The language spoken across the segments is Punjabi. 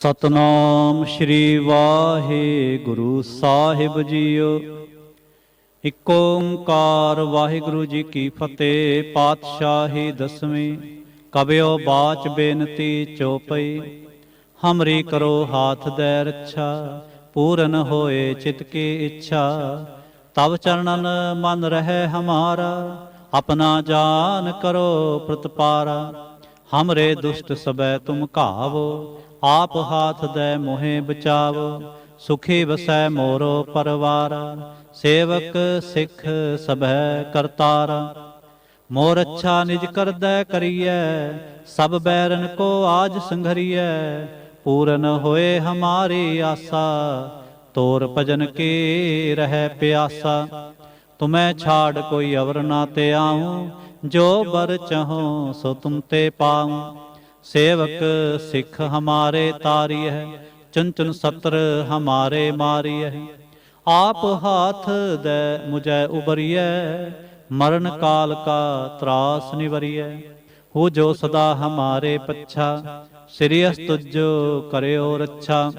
ਸਤਨਾਮ ਸ਼੍ਰੀ ਵਾਹਿਗੁਰੂ ਸਾਹਿਬ ਜੀਓ। ਇਕ ਓੰਕਾਰ ਵਾਹਿਗੁਰੂ ਜੀ ਕੀ ਫਤਿਹ, ਪਾਤਸ਼ਾਹੀ ਦਸਵੀਂ ਕਬਿਓ ਬਾਚ ਬੇਨਤੀ ਚੋਪਈ। ਹਮਰੀ ਕਰੋ ਹਾਥ ਦੇ ਰੱਛਾ, ਪੂਰਨ ਹੋਏ ਚਿਤ ਕੀ ਇੱਛਾ। ਤਬ ਚਰਨਨ ਮਨ ਰਹਿ ਹਮਾਰਾ, ਆਪਣਾ ਜਾਨ ਕਰੋ ਪ੍ਰਤਪਾਰਾ। ਹਮਰੇ ਦੁਸ਼ਟ ਸਬੈ ਤੁਮ ਘਾਵੋ ਆਪ ਹਾਥ ਦੈ ਮੋਹਿ ਬਚਾਵੋ, ਸੁਖੀ ਵਸੈ ਮੋਰੋ ਪਰਵਾਰ, ਸੇਵਕ ਸਿੱਖ ਸਭੈ ਕਰਤਾਰ। ਮੋਰ ਅੱਛਾ ਨਿਜ ਕਰਦੈ ਕਰੀਐ, ਸਭ ਬੈਰਨ ਕੋ ਆਜ ਸੰਘਰੀਐ, ਪੂਰਨ ਹੋਏ ਹਮਾਰੀ ਆਸਾ, ਤੋਰ ਭਜਨ ਕੀ ਰਹਿ ਪਿਆਸਾ। ਤੁਮੈ ਛਾੜ ਕੋਈ ਅਵਰ ਨਾ ਤੇ ਆਉ, ਜੋ ਬਰ ਚਹੋ ਸੋ ਤੁਮ ਤੇ ਪਾਉ। ਸੇਵਕ ਸਿੱਖ ਹਮਾਰੇ ਤਾਰੀ ਹੈ ਚੁਨ ਚੁਨ ਸਤਰ ਹਮਾਰੇ ਮਾਰੀ ਹੈ ਆਪ ਹਾਥ ਦੇ ਮੁਝੈ ਉਬਰੀਐ, ਮਰਨ ਕਾਲ ਕਾ ਤਰਾਸ ਨਿਵਰੀਐ। ਹੋ ਜੋ ਸਦਾ ਹਮਾਰੇ ਪੱਛਾ ਸ੍ਰੀ ਅਸਤੁਜੋ ਕਰਿਓ ਰੱਛਾ।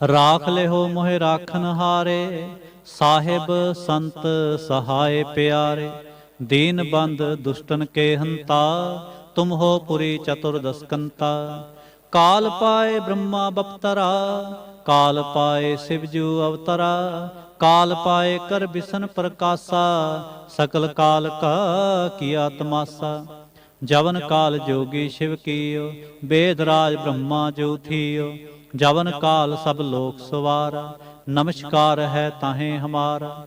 ਰਾਖ ਲਿਓ ਮੋਹਿ ਰਾਖਨ ਹਾਰੇ, ਸਾਹਿਬ ਸੰਤ ਸਹਾਏ ਪਿਆਰੇ। ਦੀਨ ਬੰਦ ਦੁਸ਼ਟਨ ਕੇ ਹੰਤਾ ਤੁਮ ਹੋ ਪੁਰੀ ਚਤੁਰਦਸਕੰਤਾ। ਕਾਲ ਪਾਏ ਬ੍ਰਹਮਾ ਬਪਤਰਾ, ਕਾਲ ਪਾਏ ਸਿਵਜੂ ਅਵਤਰਾ, ਕਾਲ ਪਾਏ ਕਰ ਬਿਸਨ ਪ੍ਰਕਾਸ਼ਾ, ਸਕਲ ਕਾਲ ਕਾ ਕੀਆ ਤਮਾਸਾ ਜਵਨ ਕਾਲ ਜੋਗੀ ਸ਼ਿਵ ਕੀਓ, ਬੇਦ ਰਾਜ ਬ੍ਰਹਮਾ ਜੋ ਜਵਨ ਕਾਲ ਸਭ ਲੋਕ ਸਵਾਰਾ, ਨਮਸਕਾਰ ਹੈ ਤਾਹੇ ਹਮਾਰਾ।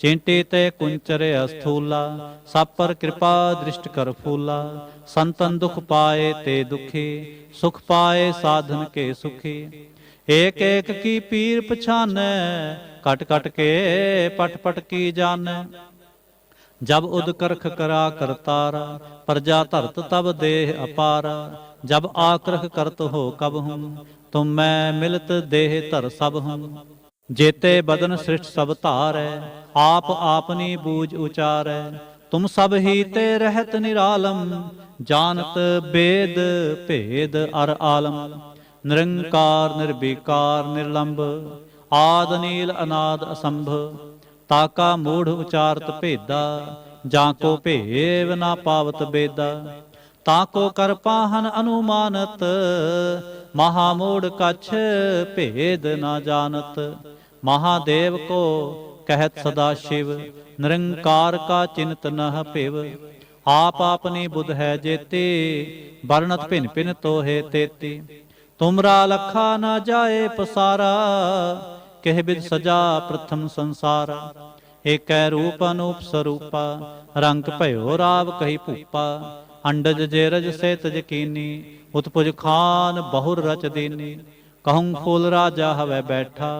ਚਿੰਤੇ ਤੇ ਕੁੰਚਰ ਅਸਥੂਲਾ ਸਭ ਪਰ ਕਿਰਪਾ ਦ੍ਰਿਸ਼ਟ ਕਰ ਫੂਲਾ, ਸੰਤਨ ਦੁਖ ਪਾਏ ਤੇ ਦੁਖੀ, ਸੁਖ ਪਾਏ ਸਾਧਨ ਕੇ ਸੁਖੀ। ਏਕ ਏਕ ਕੀ ਪੀਰ ਪਛਾਨੈ ਕਟ ਕਟ ਕੇ ਪਟ ਪਟ ਕੀ ਜਾਣੈ ਜਬ ਉਦ ਕਰਖ ਕਰਾ ਕਰਤਾਰਾ ਪ੍ਰਜਾ ਧਰਤ ਤਬ ਦੇਹ ਅਪਾਰਾ। ਜਬ ਆਕਰਖ ਕਰਤ ਹੋ ਕਬ ਹੂੰ, ਤੁਮ ਮੈਂ ਮਿਲਤ ਦੇਹ ਧਰ ਸਭ ਹੂੰ। ਜੇਤੇ ਬਦਨ ਸ੍ਰਿਸ਼ਟ ਸਭ ਧਾਰੈ, ਆਪ ਆਪਨੀ ਬੂਝ ਉਚਾਰੈ। ਤੁਮ ਸਭ ਹੀ ਤੇ ਰਹਿਤ ਨਿਰਾਲਮ, ਜਾਣਤ ਬੇਦ ਭੇਦ ਅਰ ਆਲਮ। ਨਿਰੰਕਾਰ, ਨਿਰਵਿਕਾਰ ਨਿਰਲੰਭ ਆਦ ਨੀਲ ਅਨਾਦ ਅਸੰਭ। ਤਾਕਾ ਮੂੜ ਉਚਾਰਤ ਭੇਦਾ, ਜਾਂ ਕੋ ਭੇਵ ਨਾ ਪਾਵਤ ਬੇਦਾ। ਤਾ ਕੋ ਕਰ ਪਾਹਨ ਅਨੁਮਾਨਤ, ਮਹਾ ਮੂੜ ਕਛ ਭੇਦ ਨਾ ਜਾਣਤ। ਮਹਾਦੇਵ ਕੋ ਕਹਿਤ ਸਦਾ ਸ਼ਿਵ, ਨਿਰੰਕਾਰ ਕਾ ਚਿੰਤ ਨਹ ਭਿਵ। ਆਪ ਆਪਨੀ ਬੁਧ ਹੈ ਜੇਤੇ, ਵਰਣਤ ਭਿਨ ਭਿਨ ਤੋਹੇ ਤੇਤੀ। ਤੁਮਰਾ ਲਖਾ ਨਾ ਜਾਏ ਪਸਾਰਾ, ਕਹਿ ਬਿਦ ਸਜਾ ਪ੍ਰਥਮ ਸੰਸਾਰਾ। ਏਕੈ ਰੂਪ ਅਨੂਪ ਸਰੂਪਾ, ਰੰਗ ਭਇਓ ਰਾਵ ਕਹੀ ਭੂਪਾ। ਅੰਡਜ ਜੇਰਜ ਸੇਤ ਜਕੀਨੀ ਉਤਪੁਜ ਖਾਨ ਬਹੁਰ ਰਚ ਦੀਨੀ। ਕਹੂੰ ਫੂਲ ਰਾਜਾ ਹਵੇ ਬੈਠਾ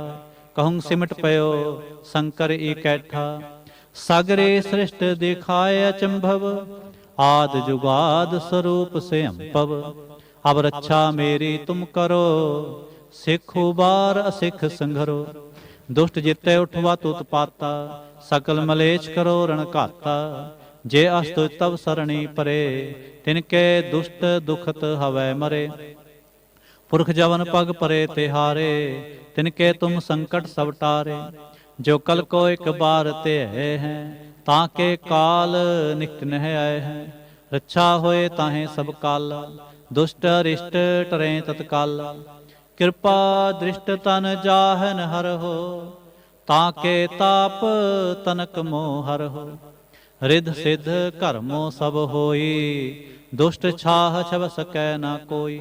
ਕਹੂੰ ਸਿਮਟ ਪਇਓ, ਸ਼ੰਕਰ ਇਕੈਠਾ ਸਗਰੇ ਸ੍ਰਿਸ਼ਟ ਦਿਖਾਏ ਅਚੰਭਵ, ਆਦ ਜੁਗਾਦ ਸਰੂਪ ਸੇ ਅੰਪਵ ਅਬ ਰੱਛਾ ਮੇਰੀ ਤੁਮ ਕਰੋ, ਸਿੱਖ ਉਬਾਰ ਅਸਿੱਖ ਸੰਘਰੋ। ਦੁਸ਼ਟ ਜਿੱਤੇ ਉਠਵਾ ਤੁਤ ਪਾਤਾ, ਸਕਲ ਮਲੇਛ ਕਰੋ ਰਣ ਘਾਤਾ। ਜੇ ਅਸਤੁ ਤਵ ਸਰਣੀ ਪਰੇ, ਤਿਨ ਕੇ ਦੁਸ਼ਟ ਦੁਖਤ ਹਵੈ ਮਰੇ। ਪੁਰਖ ਜਵਨ ਪਗ ਪਰੇ ਤਿਹਾਰੇ ਤਿਨ ਕੇ ਤੁਮ ਸੰਕਟ ਸਭ ਟਾਰੇ। ਜੋ ਕਲ ਕੋ ਇੱਕ ਬਾਰ ਤੇ ਹੈ, ਤਾਂ ਕੇ ਕਾਲ ਨਿਕਟ ਨਹਿ ਆਏ ਹੈ। ਰੱਛਾ ਹੋਏ ਤਾਹੇ ਸਭ ਕਾਲ, ਦੁਸ਼ਟ ਰਿਸ਼ਟ ਟਰੇ ਤਤਕਾਲ। ਕਿਰਪਾ ਦ੍ਰਿਸ਼ਟ ਤਨ ਜਾਹਨ ਹਰ ਹੋ, ਤਾਂ ਕੇ ਤਾਪ ਤਨਕ ਮੋਹ ਹਰ ਹੋ। ਰਿਧ ਸਿਧ ਕਰਮੋ ਸਭ ਹੋਈ, ਦੁਸ਼ਟ ਛਾਹ ਛਵ ਸਕੈ ਨਾ ਕੋਈ।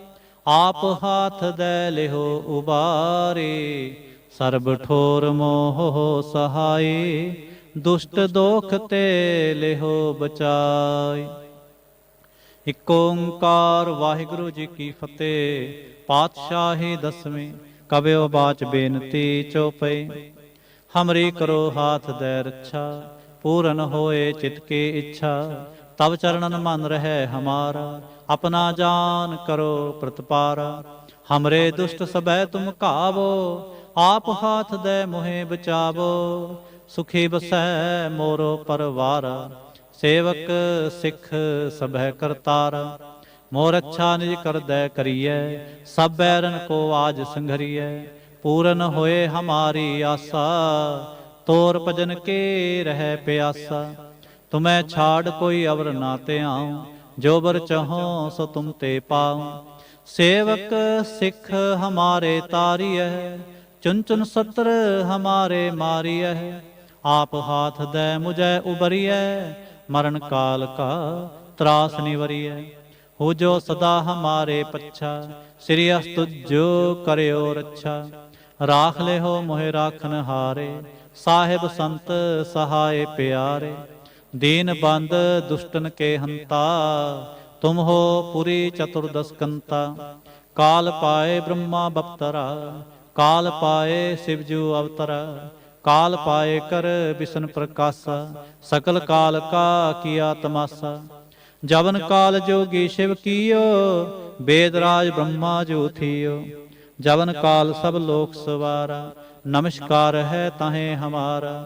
ਆਪ ਹਾਥ ਦੇ ਲਿਹੋ ਉਬਾਰੀ, ਸਰਬ ਠੋਰ ਮੋਹ ਸਹਾਈ ਦੁਸ਼ਟ ਦੋਖ ਤੇ ਲਿਹੋ ਬਚਾਈ ਇਕ ਓੰਕਾਰ ਵਾਹਿਗੁਰੂ ਜੀ ਕੀ ਫਤਿਹ, ਪਾਤਸ਼ਾਹੀ ਦਸਵੇਂ ਕਬਿਓ ਬਾਚ ਬੇਨਤੀ ਚੋਪਈ ਹਮਰੀ ਕਰੋ ਹਾਥ ਦੇ ਰੱਛਾ, ਪੂਰਨ ਹੋਏ ਚਿਤ ਕੀ ਇੱਛਾ ਤਬ ਚਰਨਨ ਮਨ ਰਹਿ ਹਮਾਰਾ, ਆਪਣਾ ਜਾਨ ਕਰੋ ਪ੍ਰਤਪਾਰਾ। ਹਮਰੇ ਦੁਸ਼ਟ ਸਭੈ ਤੁਮ ਘਾਵੋ, ਆਪ ਹਾਥ ਦੇ ਮੋਹਿ ਬਚਾਵੋ। ਸੁਖੀ ਬਸੈ ਮੋਰੋ ਪਰਵਾਰ, ਸੇਵਕ ਸਿੱਖ ਸਭੈ ਕਰਤਾਰਾ। ਮੋਰ ਅੱਛਾ ਨਿਜ ਕਰਦੈ ਕਰੀਐ, ਸਭ ਬੈਰਨ ਕੋ ਆਜ ਸੰਘਰੀਐ। ਪੂਰਨ ਹੋਏ ਹਮਾਰੀ ਆਸਾ, ਤੋਰ ਭਜਨ ਕੇ ਰਹਿ ਪਿਆਸਾ। ਤੁਮੈ ਛਾੜ ਕੋਈ ਅਵਰ ਨਾ ਤੇ ਆਉ ਜੋ ਬਰ ਚਾਹੋ ਸੋ ਤੁਮ ਤੇ ਪਾਉ। ਸੇਵਕ ਸਿੱਖ ਹਮਾਰੇ ਤਾਰੀਐ ਚੁਨ ਚੁਨ ਸਤਰ ਹਮਾਰੇ ਮਾਰੀਐ। ਆਪ ਹਾਥ ਦੇ ਮੁਝੈ ਉਬਰੀਐ, ਮਰਨ ਕਾਲ ਕਾ ਤਰਾਸ ਨਿਵਰੀਐ ਹੋ ਜੋ ਸਦਾ ਹਮਾਰੇ ਪੱਛਾ, ਸ੍ਰੀ ਅਸਤੁਜੋ ਕਰਿਓ ਰੱਛਾ। ਰਾਖ ਲਿਓ ਮੋਹਿ ਰਾਖਨ ਹਾਰੇ ਸਾਹਿਬ ਸੰਤ ਸਹਾਏ ਪਿਆਰੇ। ਦੀਨ ਬੰਦ ਦੁਸ਼ਟਨ ਕੇ ਹੰਤਾ, ਤੁਮ ਹੋ ਪੁਰੀ ਚਤੁਰਦਸ ਕੰਤਾ ਕਾਲ ਪਾਏ ਬ੍ਰਹਮਾ ਬਪਤਰਾ, ਕਾਲ ਪਾਏ ਸਿਵਜੂ ਅਵਤਰਾ, ਕਾਲ ਪਾਏ ਕਰ ਬਿਸ਼ਨ ਪ੍ਰਕਾਸ਼ਾ, ਸਕਲ ਕਾਲ ਕਾ ਕੀਆ ਤਮਾਸਾ। ਜਵਨ ਕਾਲ ਜੋਗੀ ਸ਼ਿਵ ਕੀਓ ਵੇਦ ਰਾਜ ਬ੍ਰਹਮਾ ਜੋ ਥੀਓ। ਜਵਨ ਕਾਲ ਸਭ ਲੋਕ ਸਵਾਰਾ, ਨਮਸਕਾਰ ਹੈ ਤਾਹੇ ਹਮਾਰਾ।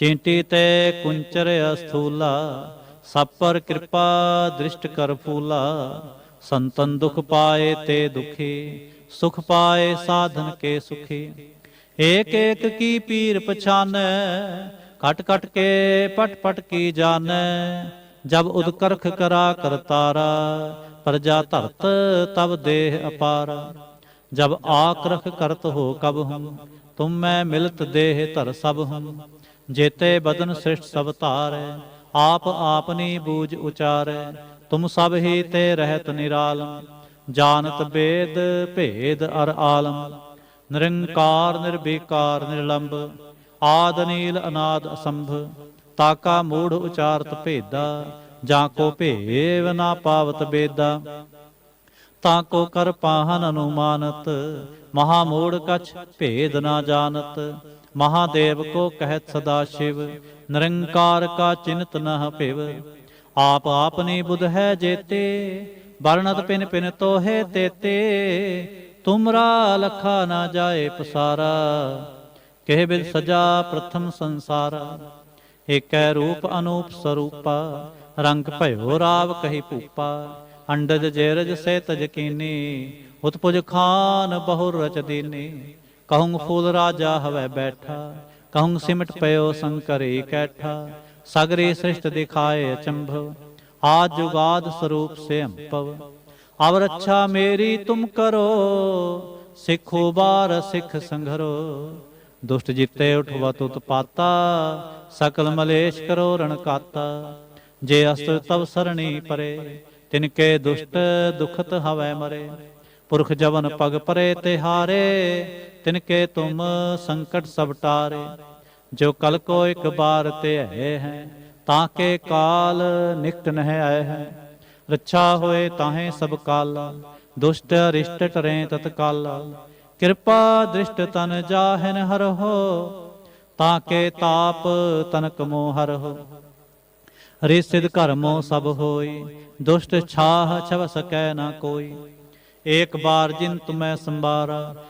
ਚਿੰਟੀ ਤੇ ਕੁੰਚਰ ਅਸਥੂਲਾ ਸਭ ਪਰ ਕਿਰਪਾ ਦ੍ਰਿਸ਼ਟ ਕਰ ਫੂਲਾ। ਸੰਤਨ ਦੁਖ ਪਾਏ ਤੇ ਦੁਖੀ, ਸੁਖ ਪਾਏ ਸਾਧਨ ਕੇ ਸੁਖੀ। ਏਕ ਏਕ ਕੀ ਪੀਰ ਪਛਾਨੈ ਕਟ ਕਟ ਕੇ ਪਟ ਪਟ ਕੀ ਜਾਣੈ ਜਬ ਉਦਕਰਖ ਕਰਾ ਕਰਤਾਰਾ ਪ੍ਰਜਾ ਧਰਤ ਤਬ ਦੇਹ ਅਪਾਰਾ। ਜਬ ਆਕਰਖ ਕਰਤ ਹੋ ਕਬ ਹੂੰ ਤੁਮ ਮੈਂ ਮਿਲਤ ਦੇਹ ਧਰ ਸਭ ਹੂੰ ਜੇਤੇ ਬਦਨ ਸ੍ਰਿਸ਼ਟ ਸਭ ਧਾਰੈ, ਆਪ ਆਪਨੀ ਬੂਝ ਉਚਾਰੈ, ਤੁਮ ਸਭ ਹੀ ਤੇ ਰਹਿਤ ਨਿਰਾਲਮ, ਜਾਣਤ ਬੇਦ ਭੇਦ ਅਰ ਆਲਮ, ਨਿਰੰਕਾਰ ਨਿਰਬੇਕਾਰ ਨਿਰਲੰਭ ਆਦ ਨੀਲ ਅਨਾਦ ਅਸੰਭ ਤਾਕਾ ਮੂੜ ਉਚਾਰਤ ਭੇਦਾ, ਜਾਂ ਕੋ ਭੇਵ ਨਾ ਪਾਵਤ ਬੇਦਾ। ਤਾਂ ਕੋ ਕਰ ਪਾਹਨ ਅਨੁਮਾਨਤ, ਮਹਾ ਮੂੜ ਕਛ ਭੇਦ ਨਾ ਜਾਣਤ ਮਹਾਦੇਵ ਕੋ ਕਹਿਤ ਸਦਾ ਸ਼ਿਵ, ਨਿਰੰਕਾਰ ਕਾ ਚਿੰਤ ਨਹ ਭਿਵ ਆਪ ਆਪਨੀ ਬੁਧ ਹੈ ਜੇਤੇ, ਵਰਣਤ ਪਿਨ ਪਿਨ ਤੋਹੇ ਤੇਤੇ। ਤੁਮਰਾ ਲਖਾ ਨਾ ਜਾਏ ਪਸਾਰਾ, ਕਹਿ ਬਿਦ ਸਜਾ ਪ੍ਰਥਮ ਸੰਸਾਰਾ। ਏਕੈ ਰੂਪ ਅਨੂਪ ਸਰੂਪਾ, ਰੰਗ ਭਇਓ ਰਾਵ ਕਹੀ ਭੂਪਾ। ਅੰਡਜ ਜੇਰਜ ਸੇ ਤਜ ਕੀਨੀ, ਉਤਪੁਜ ਖਾਨ ਬਹੁ ਰਚ ਦੀਨੀ। ਕਹੂੰ ਫੂਲ ਰਾਜਾ ਹਵੈ ਬੈਠਾ, ਕਹੂੰ ਸਿਮਟ ਪਇਓ ਸੰਕਰੇ ਕੈਠਾ, ਸਗਰੇ ਸ੍ਰਿਸ਼ਟ ਦਿਖਾਏ ਅਚੰਭਵ ਆਦ ਜੁਗਾਦ ਸਰੂਪ ਸੇ ਅੰਪਵ ਅਵ ਰੱਛਾ ਮੇਰੀ ਤੁਮ ਕਰੋ, ਸਿੱਖੋ ਬਾਰ ਸਿੱਖ ਸੰਘਰੋ। ਦੁਸ਼ਟ ਜਿੱਤੇ ਉਠਵਾ ਤੁਤ ਪਾਤਾ ਸਕਲ ਮਲੇਸ਼ ਕਰੋ ਰਣ ਕਾਤਾ ਜੇ ਅਸਤ ਤਵ ਸਰਣੀ ਪਰੇ ਤਿਨ ਕੇ ਦੁਸ਼ਟ ਦੁਖਤ ਹਵੈ ਮਰੇ। ਪੁਰਖ ਜਵਨ ਪਗ ਪਰੇ ਤੇ ਹਾਰੇ ਤਿਨ ਕੇ ਤੁਮ ਸੰਕਟ ਸਭ ਟਾਰੇ, ਜੋ ਕਲ ਕੋ ਇੱਕ ਬਾਰ ਤੇ ਹੈ ਹੈ, ਤਾਂ ਕੇ ਕਾਲ ਨਿਕਟ ਨਹਿ ਆਏ ਹੈ। ਰੱਛਾ ਹੋਏ ਤਾਹੇ ਸਭ ਕਾਲ, ਦੁਸ਼ਟ ਰਿਸ਼ਟ ਟਰੇ ਤਤਕਾਲ ਕਿਰਪਾ ਦ੍ਰਿਸ਼ਟ ਤਨ ਜਾਹਨ ਹਰਹੁ ਤਾਂ ਕੇ ਤਾਪ ਤਨਕ ਮੋਹ ਹਰਹੁ ਰੇ ਸਿਧ ਕਰਮੋ ਸਭ ਹੋਈ, ਦੁਸ਼ਟ ਛਾਹ ਛਵ ਸਕੈ ਨਾ ਕੋਈ। ਏਕ ਬਾਰ ਜਿਨ ਤੁਮੈ ਸੰਬਾਰਾ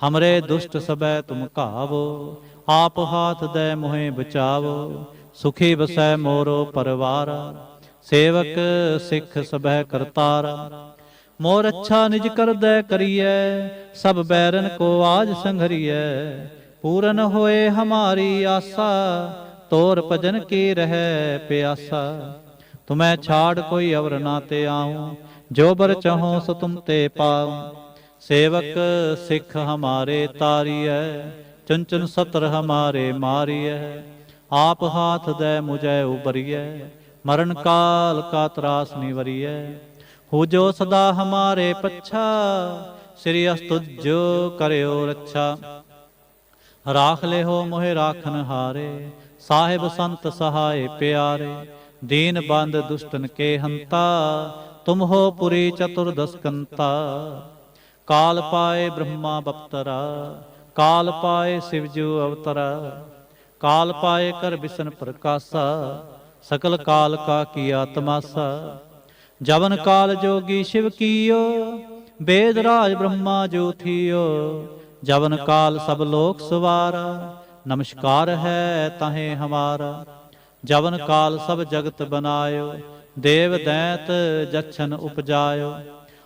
ਹਮਰੇ ਦੁਸ਼ਟ ਸਬੈ ਤੁਮ ਘਾਵੋ ਆਪ ਹਾਥ ਦੈ ਮੋਹਿ ਬਚਾਵੋ ਸੁਖੀ ਬਸੈ ਮੋਰੋ ਪਰਵਾਰਾ ਸੇਵਕ ਸਿੱਖ ਸਭੈ ਕਰਤਾਰਾ ਮੋਰ ਅੱਛਾ ਨਿਜ ਕਰਦੈ ਕਰੀਐ ਸਭ ਬੈਰਨ ਕੋ ਆਜ ਸੰਘਰੀਐ ਪੂਰਨ ਹੋਏ ਹਮਾਰੀ ਆਸਾ ਤੋਰ ਭਜਨ ਕੀ ਰਹਿ ਪਿਆਸਾ ਤੁਮੈ ਛਾੜ ਕੋਈ ਅਵਰ ਨਾ ਤੇ ਆਉ ਜੋ ਬਰ ਚਾਹੋ ਸੋ ਤੁਮ ਤੇ ਪਾਉ ਸੇਵਕ ਸਿੱਖ ਹਮਾਰੇ ਤਾਰੀਐ, ਚੰਚਨ ਸਤਰ ਹਮਾਰੇ ਮਾਰੀਐ। ਆਪ ਹਾਥ ਦੇ ਮੁਝੈ ਉਬਰੀਐ, ਮਰਨ ਕਾਲ ਕਾ ਤਰਾਸ ਨਿਵਰੀਐ। ਹੋ ਜੋ ਸਦਾ ਹਮਾਰੇ ਪੱਛਾ, ਸ੍ਰੀ ਅਸਤੁਜੋ ਕਰਿਓ ਰੱਛਾ। ਰਾਖ ਲਿਓ ਮੋਹਿ ਰਾਖਨ ਹਾਰੇ, ਸਾਹਿਬ ਸੰਤ ਸਹਾਏ ਪਿਆਰੇ। ਦੀਨ ਬੰਦ ਦੁਸ਼ਟਨ ਕੇ ਹੰਤਾ, ਤੁਮ ਹੋ ਪੁਰੀ ਚਤੁਰਦਸਕੰਤਾ ਕਾਲ ਪਾਏ ਬ੍ਰਹਮਾ ਬਪਤਰਾ, ਕਾਲ ਪਾਏ ਸਿਵ ਜੋ ਅਵਤਰਾ, ਕਾਲ ਪਾਏ ਕਰ ਬਿਸ਼ਨ ਪ੍ਰਕਾਸ਼ਾ, ਸਕਲ ਕਾਲ ਕਾ ਕੀਆ ਤਮਾਸਾ ਜਵਨ ਕਾਲ ਜੋਗੀ ਸ਼ਿਵ ਕੀਓ ਵੇਦ ਰਾਜ ਬ੍ਰਹਮਾ ਜੋ ਥੀਓ। ਜਵਨ ਕਾਲ ਸਭ ਲੋਕ ਸਵਾਰਾ, ਨਮਸਕਾਰ ਹੈ ਤਹੇ ਹਮਾਰਾ। ਜਵਨ ਕਾਲ ਸਭ ਜਗਤ ਬਨਾਇਓ, ਦੇਵ ਦੈਤ ਜਛਨ ਉਪਜਾਇਓ।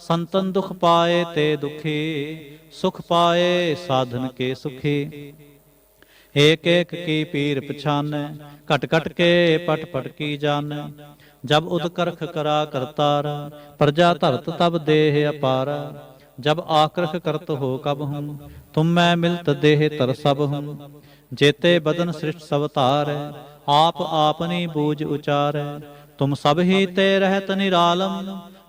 ਸੰਤਨ ਦੁਖ ਪਾਏ ਤੇ ਦੁਖੀ, ਸੁਖ ਪਾਏ ਸਾਧਨ ਕੇ ਸੁਖੀ। ਏਕ ਏਕ ਕੀ ਪੀਰ ਪਛਾਨੈ ਘਟ ਘਟ ਕੇ ਪਟ ਪਟ ਕੀ ਜਾਣੈ ਜਬ ਉਦ ਕਰਾ ਕਰਤਾਰ, ਪ੍ਰਜਾ ਧਰਤ ਤਬ ਦੇਹ ਅਪਾਰਾ। ਜਬ ਆਕਰਖ ਕਰਤ ਹੋ ਕਬ ਹੂੰ, ਤੁਮ ਮੈਂ ਮਿਲਤ ਦੇਹ ਤਰ ਸਭ ਹੂੰ। ਜੇਤੇ ਬਦਨ ਸ੍ਰਿਸ਼ਟ ਸਵਤਾਰ ਧਾਰੈ, ਆਪ ਆਪਨੀ ਬੂਝ ਉਚਾਰ। ਤੁਮ ਸਭ ਹੀ ਤੇ ਰਹਿਤ ਨਿਰਾਲਮ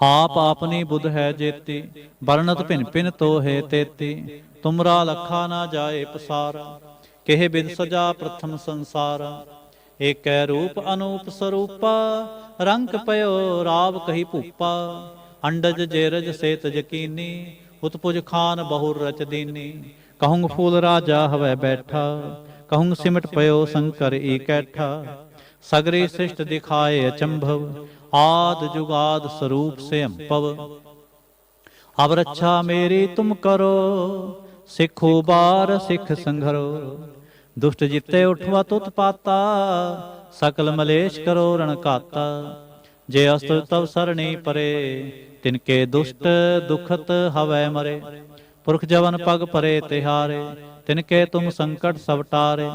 ਆਪ ਆਪਨੀ ਬੁੱਧ ਹੈ ਜੇਤੀ, ਵਰਣਤ ਭਿਨ ਭਿਨ ਤੋਹੇ ਤੇਤੀ। ਤੁਮਰਾ ਲਖਾ ਨਾ ਜਾਏ ਪਸਾਰਾ, ਕਿਹ ਬਿਦ ਸਜਾ ਪ੍ਰਥਮ ਸੰਸਾਰ। ਏਕੈ ਰੂਪ ਅਨੂਪ ਸਰੂਪਾ, ਰੰਗ ਪਇਓ ਰਾਵ ਕਹੀ ਭੂਪਾ। ਅੰਡਜ ਜੇਰਜ ਸੇਤ ਜਕੀਨੀ ਉਤਪੁਜ ਖਾਨ ਬਹੁਰ ਰਚ ਦੀਨੀ। ਕਹੂੰ ਫੂਲ ਰਾਜਾ ਹਵੈ ਬੈਠਾ ਕਹੂੰ ਸਿਮਟ ਪਇਓ ਸ਼ੰਕਰ ਏਕੈਠਾ ਸਗਰੇ ਸ੍ਰਿਸ਼ਟ ਦਿਖਾਏ ਅਚੰਭਵ ਆਦ ਜੁਗਾਦ ਸਰੂਪ ਸੇ ਅੰਪਵ ਅਬ ਰੱਛਾ ਮੇਰੀ ਤੁਮ ਕਰੋ, ਸਿੱਖੋ ਬਾਰ ਸਿੱਖ ਸੰਘਰੋ। ਦੁਸ਼ਟ ਜਿੱਤੇ ਉਠਵਾ ਤੁਤ ਪਾਤਾ, ਸਕਲ ਮਲੇਸ਼ ਕਰੋ ਰਣ ਘਾਤਾ। ਜੇ ਅਸਤ ਤਵ ਸਰਣੀ ਪਰੇ ਤਿਨਕੇ ਦੁਸ਼ਟ ਦੁਖਤ ਹਵੈ ਮਰੇ। ਪੁਰਖ ਜਵਨ ਪਗ ਪਰੇ ਤਿਹਾਰੇ ਤਿਨਕੇ ਤੁਮ ਸੰਕਟ ਸਭ ਟਾਰੇ।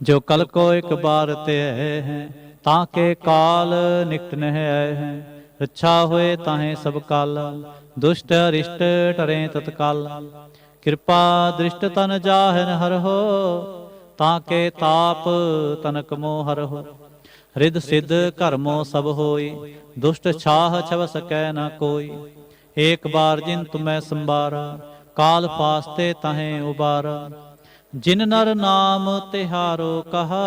ਜੋ ਕਲ ਕੋ ਇੱਕ ਬਾਰ ਤੇ ਹੈ ਤਾਂ ਕੇ ਕਾਲ ਨਿਕਟ ਨਹਿ ਆਏ ਹੈ। ਰੱਛਾ ਹੋਏ ਤਾਹੇ ਸਭ ਕਾਲ, ਦੁਸ਼ਟ ਅਰਿਸ਼ਟ ਟਰੇ ਤਤਕਾਲ। ਕਿਰਪਾ ਦ੍ਰਿਸ਼ਟ ਤਨ ਜਾਹਨ ਹਰ ਹੋ, ਤਾਂ ਕੇ ਤਾਪ ਤਨਕ ਮੋਹ ਹਰਹੁ ਰਿਦ ਸਿਧ ਕਰਮੋ ਸਭ ਹੋਈ, ਦੁਸ਼ਟ ਛਾਹ ਛਵ ਸਕੈ ਨਾ ਕੋਈ। ਏਕ ਬਾਰ ਜਿਨ ਤੁਮੈ ਸੰਬਾਰਾ ਕਾਲ ਫਾਸਤੇ ਤਹੇ ਉਬਾਰਾ। ਜਿਨ ਨਰ ਨਾਮ ਤਿਹਾਰੋ ਕਹਾ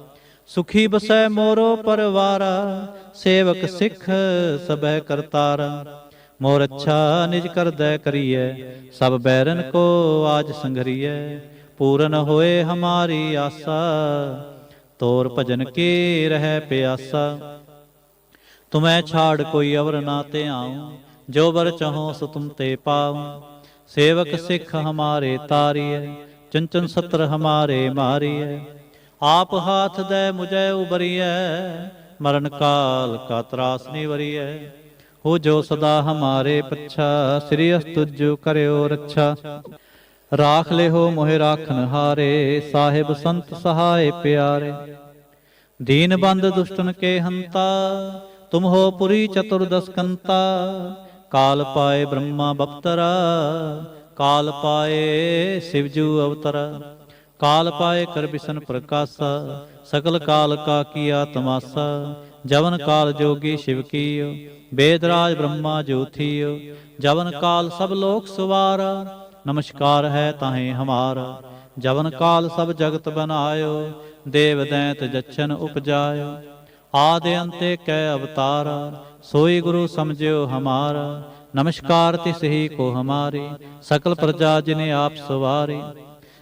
ਸੁਖੀ ਬਸੈ ਮੋਰੋ ਪਰਵਾਰਾ, ਸੇਵਕ ਸਿੱਖ ਸਬੈ ਕਰਤਾਰਾ। ਮੋਰ ਅੱਛਾ ਨਿਜ ਕਰਦੈ ਕਰੀਐ, ਸਭ ਬੈਰਨ ਕੋ ਆਜ ਸੰਘਰੀਐ। ਪੂਰਨ ਹੋਏ ਹਮਾਰੀ ਆਸਾ, ਤੋਰ ਭਜਨ ਕੀ ਰਹਿ ਪਿਆਸਾ। ਤੁਮੈ ਛਾੜ ਕੋਈ ਅਵਰ ਨਾ ਤੇ ਆਉ ਜੋ ਬਰ ਚਾਹੋ ਸੋ ਤੁਮ ਤੇ ਪਾਉ। ਸੇਵਕ ਸਿੱਖ ਹਮਾਰੇ ਤਾਰੀਐ ਚੰਚਨ ਸਤਰ ਹਮਾਰੇ ਮਾਰੀਐ। ਆਪ ਹਾਥ ਦੇ ਮੁਝੈ ਉਬਰੀਐ, ਮਰਨ ਕਾਲ ਕਾ ਤਰਾਸ ਨਿਵਰੀਐ ਹੋ ਜੋ ਸਦਾ ਹਮਾਰੇ ਪੱਛਾ, ਸ੍ਰੀ ਅਸਤੁਜੁ ਕਰਿਓ ਰੱਛਾ। ਰਾਖ ਲਿਹੋ ਮੋਹਿ ਰਾਖਨ ਹਾਰੇ, ਸਾਹਿਬ ਸੰਤ ਸਹਾਏ ਪਿਆਰੇ। ਦੀਨ ਬੰਦ ਦੁਸ਼ਟਨ ਕੇ ਹੰਤਾ, ਤੁਮ ਹੋ ਪੁਰੀ ਚਤੁਰਦਸ ਕੰਤਾ ਕਾਲ ਪਾਏ ਬ੍ਰਹਮਾ ਬਪਤਰਾ, ਕਾਲ ਪਾਏ ਸਿਵਜੂ ਅਵਤਰਾ। ਕਾਲ ਪਾਏ ਕਰ ਬਿਸ਼ਨ ਪ੍ਰਕਾਸ਼ਾ, ਸਕਲ ਕਾਲ ਕਾ ਕੀਆ ਤਮਾਸਾ, ਜਵਨ ਕਾਲ ਜੋਗੀ ਸ਼ਿਵ ਕੀਓ ਬੇਦਰਾਜ ਬ੍ਰਹਮਾ ਜੋਥੀਓ, ਜਵਨ ਕਾਲ ਸਭ ਲੋਕ ਸਵਾਰਾ, ਨਮਸਕਾਰ ਹੈ ਤਾਹੇ ਹਮਾਰਾ, ਜਵਨ ਕਾਲ ਸਭ ਜਗਤ ਬਨਾਇਓ, ਦੇਵ ਦੈਂਤ ਜਛਨ ਉਪਜਾਇਓ, ਆਦਿ ਅੰਤੇ ਕੈ ਅਵਤਾਰ, ਸੋਈ ਗੁਰੂ ਸਮਝਿਓ ਹਮਾਰਾ, ਨਮਸਕਾਰ ਤਿਸ ਹੀ ਕੋ ਹਮਾਰੇ, ਸਕਲ ਪ੍ਰਜਾ ਜਿਨੇ ਆਪ ਸਵਾਰੇ।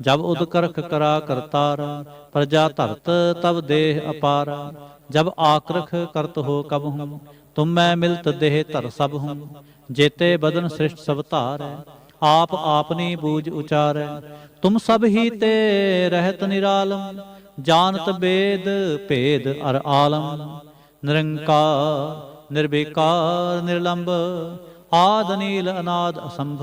ਜਬ ਉਦ ਕਰਾ ਕਰਤਾਰ, ਪ੍ਰਜਾ ਧਰਤ ਤਬ ਦੇਹ ਅਪਾਰਾ। ਜਬ ਆਕਰਖ ਕਰਤ ਹੋ ਕਬ ਹੂੰ, ਤੁਮ ਮੈਂ ਮਿਲਤ ਦੇਹ ਧਰ ਸਭ ਹੂੰ। ਜੇਤੇ ਬਦਨ ਸ੍ਰਿਸ਼ਟ ਸਭ ਧਾਰੈ, ਆਪ ਆਪਨੀ ਬੂਝ ਉਚਾਰ। ਤੁਮ ਸਭ ਹੀ ਤੇ ਰਹਿਤ ਨਿਰਾਲਮ, ਜਾਣਤ ਬੇਦ ਭੇਦ ਅਰ ਆਲਮ। ਨਿਰੰਕਾਰ ਨਿਰਬੇਕਾਰ ਨਿਰਲੰਭ ਆਦ ਨੀਲ ਅਨਾਦ ਅਸੰਭ।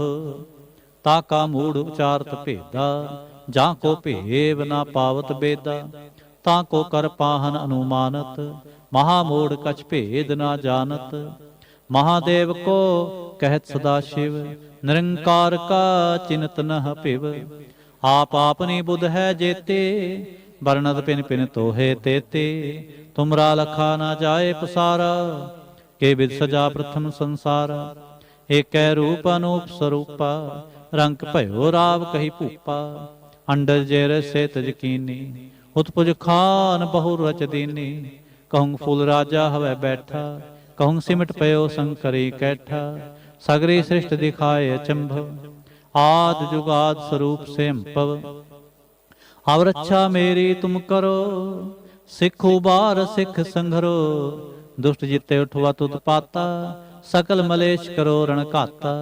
ਤਾ ਕਾ ਮੂੜ ਉਚਾਰਤ ਭੇਦਾ, ਜਾਂ ਕੋ ਭੇਵ ਨਾ ਪਾਵਤ ਬੇਦਾ, ਤਾਂ ਕੋ ਕਰ ਪਾਹਨ ਅਨੁਮਾਨਤ, ਮਹਾ ਮੂੜ ਕਛ ਭੇਦ ਨਾ ਜਾਣਤ। ਮਹਾਦੇਵ ਕੋ ਕਹਿਤ ਸਦਾ ਸ਼ਿਵ, ਨਿਰੰਕਾਰ ਕਾ ਚਿੰਤ ਨਹ ਭਿਵ। ਆਪ ਆਪਨੀ ਬੁੱਧ ਹੈ ਜੇਤੇ ਵਰਣਤ ਪਿਨ ਪਿਨ ਤੋਹੇ ਤੇਤੇ। ਤੁਮਰਾ ਲਖਾ ਨਾ ਜਾਏ ਪਸਾਰਾ, ਕੇ ਵਿਦ ਸਜਾ ਪ੍ਰਥਮ ਸੰਸਾਰ। ਏਕੈ ਰੂਪ ਅਨੂਪ ਸਰੂਪਾ ਰੰਗ ਭਇਓ ਰਾਵ ਕਹੀ ਭੂਪਾ, ਅੰਡਰ ਜੇ ਰਸੇ ਤਜ ਉਤਪੁਜ ਖਾਨ ਬਹੁ ਰਚ ਦੀਨੀ। ਕਹੂੰ ਫੁੱਲ ਰਾਜਾ ਹਵੈ ਬੈਠਾ, ਕਹੂੰ ਸਿਮਟ ਪਇਓ ਸੰਕਰੀ ਕੈਠਾ, ਸਗਰੀ ਸ੍ਰਿਸ਼ਟ ਦਿਖਾਏ ਅਚੰਭਵ ਆਦ ਜੁਗਾਦ ਸਰੂਪ ਸੇਮਪਵ ਅਵ ਰੱਛਾ ਮੇਰੀ ਤੁਮ ਕਰੋ, ਸਿੱਖ ਉਬਾਰ ਸਿੱਖ ਸੰਘਰੋ, ਦੁਸ਼ਟ ਜਿੱਤੇ ਉਠਵਾ ਤੁਤ ਪਾਤਾ, ਸਕਲ ਮਲੇਸ਼ ਕਰੋ ਰਣ ਘਾਤਾ।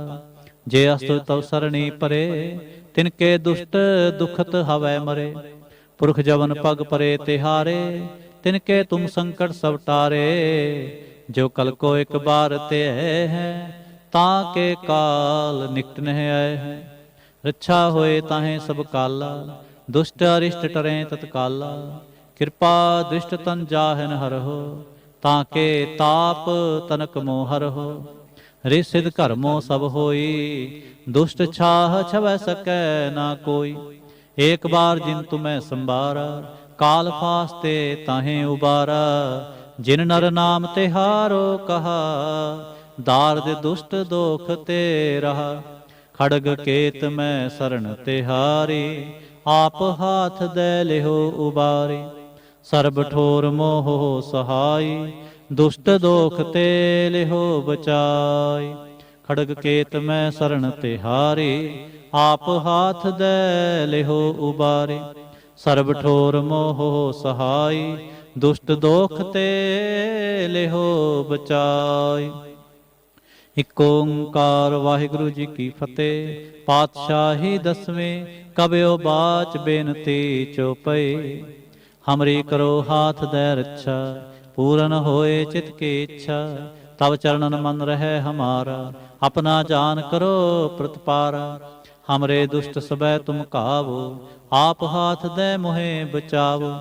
ਜੇ ਅਸਤੁ ਤਵ ਸਰਣੀ ਪਰੇ, ਤਿਨ ਕੇ ਦੁਸ਼ਟ ਦੁਖਤ ਹਵੈ ਮਰੇ। ਪੁਰਖ ਜਵਨ ਪਗ ਪਰੇ ਤਿਹਾਰੇ, ਤਿਨ ਕੇ ਤੁਮ ਸੰਕਟ ਸਭ ਟਾਰੇ। ਜੋ ਕਲ ਕੋ ਇੱਕ ਬਾਰ ਤੇ ਹੈ, ਤਾਂ ਕੇ ਕਾਲ ਨਿਕਟ ਨਹਿ ਆਏ ਹੈ। ਰੱਛਾ ਹੋਏ ਤਾਹੇ ਸਭ ਕਾਲਾ, ਦੁਸ਼ਟ ਅਰਿਸ਼ਟ ਟਰੇ ਤਤਕਾਲਾ। ਕਿਰਪਾ ਦ੍ਰਿਸ਼ਟ ਤਨ ਜਾਹਨ ਹਰਹੁ, ਤਾਂ ਕੇ ਤਾਪ ਤਨਕ ਮੋਹਰ ਹੋ ਰੇ ਸਿਧ ਘਰਮੋ ਸਭ ਹੋਈ, ਦੁਸ਼ਟ ਛਾਹ ਛਵੈ ਸਕੈ ਨਾ ਕੋਈ। ਏਕ ਬਾਰ ਜਿਨ ਤੁਮੈ ਸੰਭਾਰਾ, ਕਾਲ ਫਾਸਤੇ ਤਾਹੇ ਉਬਾਰਾ। ਜਿਨ ਨਰ ਨਾਮ ਤੇ ਹਾਰੋ ਕਹਾ ਦਾਰਦ ਦੁਸ਼ਟ ਦੋਖ ਤੇ ਰਹਾ। ਖੜਗ ਕੇਤ ਮੈਂ ਸਰਣ ਤੇ ਹਾਰੀ, ਆਪ ਹਾਥ ਦੇ ਲਿਹੋ ਉਬਾਰੀ। ਸਰਬ ਠੋਰ ਮੋਹ ਸਹਾਈ ਦੁਸ਼ਟ ਦੋਖ ਤੇ ਲਿਹੋ ਬਚਾਈ ਖੜਗ ਕੇਤ ਮੈਂ ਸਰਣ ਤੇ ਹਾਰੀ, ਆਪ ਹਾਥ ਦੇ ਲਿਹੋ ਉਬਾਰੇ। ਸਰਬ ਠੋਰ ਮੋਹ ਸਹਾਈ ਦੁਸ਼ਟ ਦੋਖ ਤੇ ਲਿਹੋ ਬਚਾਈ ਇਕ ਓੰਕਾਰ ਵਾਹਿਗੁਰੂ ਜੀ ਕੀ ਫਤਿਹ, ਪਾਤਸ਼ਾਹੀ ਦਸਵੇਂ, ਕਬਿਓ ਬਾਚ ਬੇਨਤੀ ਚੋਪਈ ਹਮਰੀ ਕਰੋ ਹਾਥ ਦੇ ਰੱਛਾ ਪੂਰਨ ਹੋਏ ਚਿਤ ਕੀ ਇੱਛਾ ਤਬ ਚਰਨਨ ਮਨ ਰਹਿ ਹਮਾਰਾ, ਆਪਣਾ ਜਾਨ ਕਰੋ ਪ੍ਰਤਪਾਰਾ। ਹਮਰੇ ਦੁਸ਼ਟ ਸਬੈ ਤੁਮ ਕਾਵੋ, ਆਪ ਹਾਥ ਦੇ ਮੋਹਿ ਬਚਾਵੋ।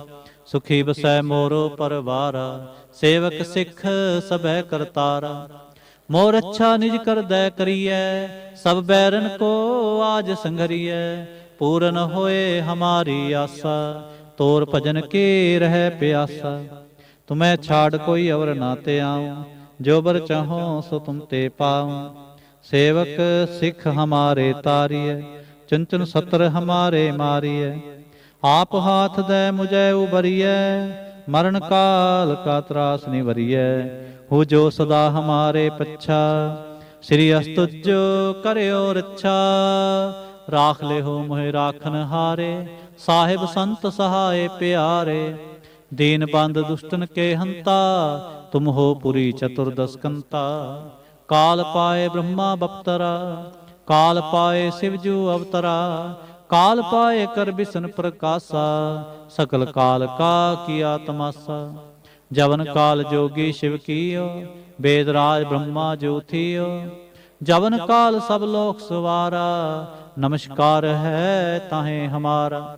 ਸੁਖੀ ਬਸੈ ਮੋਰੋ ਪਰਵਾਰਾ, ਸੇਵਕ ਸਿੱਖ ਸਬੈ ਕਰਤਾਰਾ। ਮੋਰ ਅੱਛਾ ਨਿਜ ਕਰਦੈ ਕਰੀਐ, ਸਭ ਬੈਰਨ ਕੋ ਆਜ ਸੰਘਰੀਐ। ਪੂਰਨ ਹੋਏ ਹਮਾਰੀ ਆਸਾ, ਤੋਰ ਭਜਨ ਕੇ ਰਹਿ ਪਿਆਸਾ। ਤੁਮੈ ਛਾੜ ਕੋਈ ਅਵਰ ਨਾ ਤੇ ਆਉ, ਜੋ ਬਰ ਚਾਹੋ ਸੋ ਤੁਮ ਤੇ ਪਾਉ। ਸੇਵਕ ਸਿੱਖ ਹਮਾਰੇ ਤਾਰੀਐ ਚੰਚਨ ਸਤਰ ਹਮਾਰੇ ਮਾਰੀਏ ਆਪ ਹਾਥ ਦੇ ਮੁਝੈ ਉਬਰੀਐ ਮਰਨ ਕਾਲ ਕਾ ਤਰਾਸ ਨਿਵਰੀਐ। ਹੋ ਜੋ ਸਦਾ ਹਮਾਰੇ ਪੱਛਾ, ਸ੍ਰੀ ਅਸਤੁਜੋ ਕਰਿਓ ਰੱਛਾ। ਰਾਖ ਲਿਓ ਮੋਹਿ ਰਾਖਨ ਹਾਰੇ, ਸਾਹਿਬ ਸੰਤ ਸਹਾਏ ਪਿਆਰੇ। ਦੀਨ ਬੰਦ ਦੁਸ਼ਟਨ ਕੇ ਹੰਤਾ, ਤੁਮ ਹੋ ਪੁਰੀ ਚਤੁਰਦਸਕੰਤਾ ਕਾਲ ਪਾਏ ਬ੍ਰਹਮਾ ਬਪਤਰਾ, ਕਾਲ ਪਾਏ ਸਿਵਜੂ ਅਵਤਰਾ, ਕਾਲ ਪਾਏ ਕਰ ਬਿਸਨ ਪ੍ਰਕਾਸ਼ਾ, ਸਕਲ ਕਾਲ ਕਾ ਕੀਆ ਤਮਾਸਾ। ਜਵਨ ਕਾਲ ਜੋਗੀ ਸ਼ਿਵ ਕੀਓ, ਬੇਦ ਰਾਜ ਬ੍ਰਹਮਾ ਜੋਥੀਓ। ਜਵਨ ਕਾਲ ਸਭ ਲੋਕ ਸਵਾਰਾ, ਨਮਸਕਾਰ ਹੈ ਤਾਹੇ ਹਮਾਰਾ।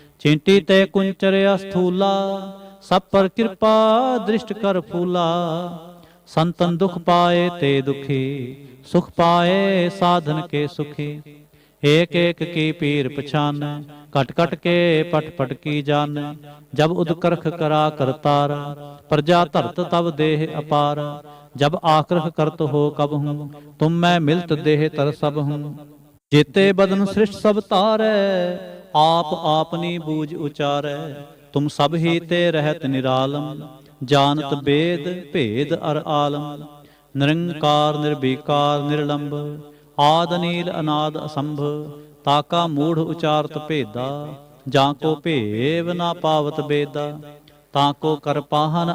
ਚਿੰਟੀ ਤੇ ਕੁੰਚਰ ਅਸਥੂਲਾ ਸਭ ਪਰ ਕਿਰਪਾ ਦ੍ਰਿਸ਼ਟ ਕਰ ਫੂਲਾ। ਸੰਤਨ ਦੁਖ ਪਾਏ ਤੇ ਦੁਖੀ, ਸੁਖ ਪਾਏ ਸਾਧਨ ਕੇ ਸੁਖੀ। ਏਕ ਏਕ ਕੀ ਪੀਰ ਪਛਾਨ ਕਟ ਕਟ ਕੇ ਪਟ ਪਟ ਕੀ ਜਾਣ ਜਬ ਉਦਕਰਖ ਕਰਾ ਕਰਤਾਰ ਪ੍ਰਜਾ ਧਰਤ ਤਬ ਦੇਹ ਅਪਾਰ। ਜਬ ਆਕਰਖ ਕਰਤ ਹੋ ਕਬ ਹੂੰ, ਤੁਮ ਮੈਂ ਮਿਲਤ ਦੇਹ ਤਰ ਸਭ ਹੂੰ। ਜੇਤੇ ਬਦਨ ਸ੍ਰਿਸ਼ਟ ਸਭ ਤਾਰੈ ਆਪ ਆਪਨੀ ਬੂਝ ਉਚਾਰੈ, ਤੁਮ ਸਭ ਹੀ ਤੇ ਰਹਿਤ ਨਿਰਾਲਮ, ਜਾਣਤ ਬੇਦ ਭੇਦ ਅਰ ਆਲਮ, ਨਿਰੰਕਾਰ ਨਿਰਭੀਕਾਰ ਨਿਰਲੰਭ ਆਦ ਨੀਲ ਅਨਾਦ ਅਸੰਭ ਤਾਕਾ ਮੂੜ ਉਚਾਰਤ ਭੇਦਾ, ਜਾਂ ਕੋ ਭੇਵ ਨਾ ਪਾਵਤ ਬੇਦਾ, ਤਾਂ ਕੋ ਕਰ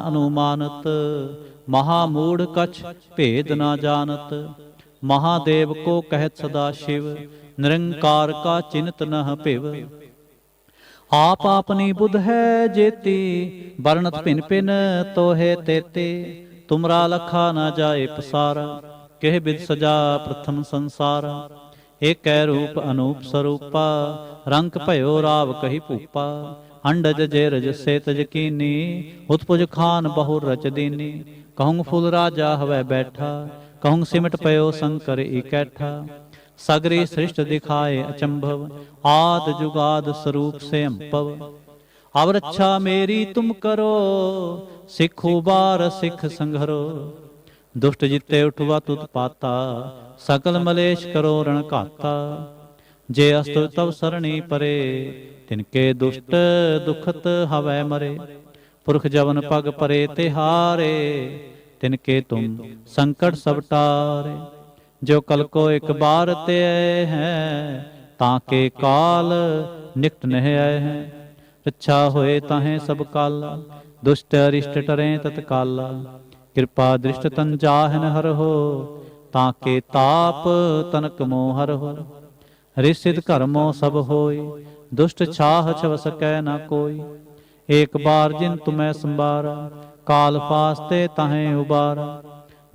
ਅਨੁਮਾਨਤ, ਮਹਾ ਮੂੜ ਕਛ ਭੇਦ ਨਾ ਜਾਣਤ, ਮਹਾਦੇਵ ਕੋ ਕਹਿਤ ਸਦਾ ਸ਼ਿਵ ਨਿਰੰਕਾਰ ਕਾ ਚਿੰਤ ਨਹ ਭਿਵ ਆਪ ਆਪਨੀ ਬੁੱਧ ਹੈ ਜੇਤੀ ਵਰਣਤ ਭਿਨ ਭਿਨ ਤੋਹੇ ਤੇਤੇ ਤੁਮਰਾ ਲਖਾ ਨਾ ਜਾਏ ਪਸਾਰਾ ਕਿਹ ਬਿਦ ਸਜਾ ਪ੍ਰਥਮ ਸੰਸਾਰਾ ਏਕੈ ਰੂਪ ਅਨੂਪ ਸਰੂਪਾ ਰੰਗ ਭਇਓ ਰਾਵ ਕਹੀ ਭੂਪਾ ਅੰਡਜ ਜੇ ਰਜ ਸੇ ਤਜ ਕੀਨੀ ਉਤਪੁਜ ਖਾਨ ਬਹੁ ਰਚ ਦੀਨੀ ਕਹੂੰ ਫੁੱਲ ਰਾਜਾ ਹਵੈ ਬੈਠਾ ਕਹੂੰ ਸਿਮਟ ਪਇਓ ਸੰਕਰ ਇਕੈਠਾ ਸਗਰੀ ਸ੍ਰਿਸ਼ਟ ਦਿਖਾਏ ਅਚੰਭਵ, ਆਦ ਜੁਗਾਦ ਸਰੂਪ ਸੇ ਅੰਪਵ ਅਵ ਰੱਛਾ ਮੇਰੀ ਤੁਮ ਕਰੋ, ਸਿੱਖੂ ਬਾਰ ਸਿੱਖ ਸੰਘਰੋ। ਦੁਸ਼ਟ ਜਿੱਤੇ ਉਠਵਾ ਤੁਤ ਪਾਤਾ, ਸਕਲ ਮਲੇਸ਼ ਕਰੋ ਰਣ ਘਾਤਾ। ਜੇ ਅਸਤੁ ਤਵ ਸਰਣੀ ਪਰੇ ਤਿਨਕੇ ਦੁਸ਼ਟ ਦੁਖਤ ਹਵੈ ਮਰੇ। ਪੁਰਖ ਜਵਨ ਪਗ ਪਰੇ ਤੇ ਹਾਰੇ ਤਿਨਕੇ ਤੁਮ ਸੰਕਟ ਸਭ ਟਾਰੇ ਜੋ ਕਲ ਕੋ ਇੱਕ ਬਾਰ ਤੇ ਆਏ ਹੈ, ਤਾਂ ਕੇ ਕਾਲ ਨਿਕਟ ਨਹਿ ਆਏ ਹੈ। ਰੱਛਾ ਹੋਏ ਤਾਹੇ ਸਭ ਕਾਲ, ਦੁਸ਼ਟ ਅਰਿਸ਼ਟ ਟਰੇ ਤਤਕਾਲਾ। ਕਿਰਪਾ ਦ੍ਰਿਸ਼ਟ ਤਨ ਜਾਹਨ ਹਰਹੁ ਤਾਂ ਕੇ ਤਾਪ ਤਨਕ ਮੋਹ ਹਰ ਹੋ। ਰਿਸਿਤ ਘਰਮੋ ਸਭ ਹੋਈ ਦੁਸ਼ਟ ਛਾਹ ਛਵ ਸਕੈ ਨਾ ਕੋਈ। ਏਕ ਬਾਰ ਜਿਨ ਤੁਮੈ ਸੰਬਾਰਾ ਕਾਲ ਫਾਸਤੇ ਤਾਹੇ ਉਬਾਰਾ।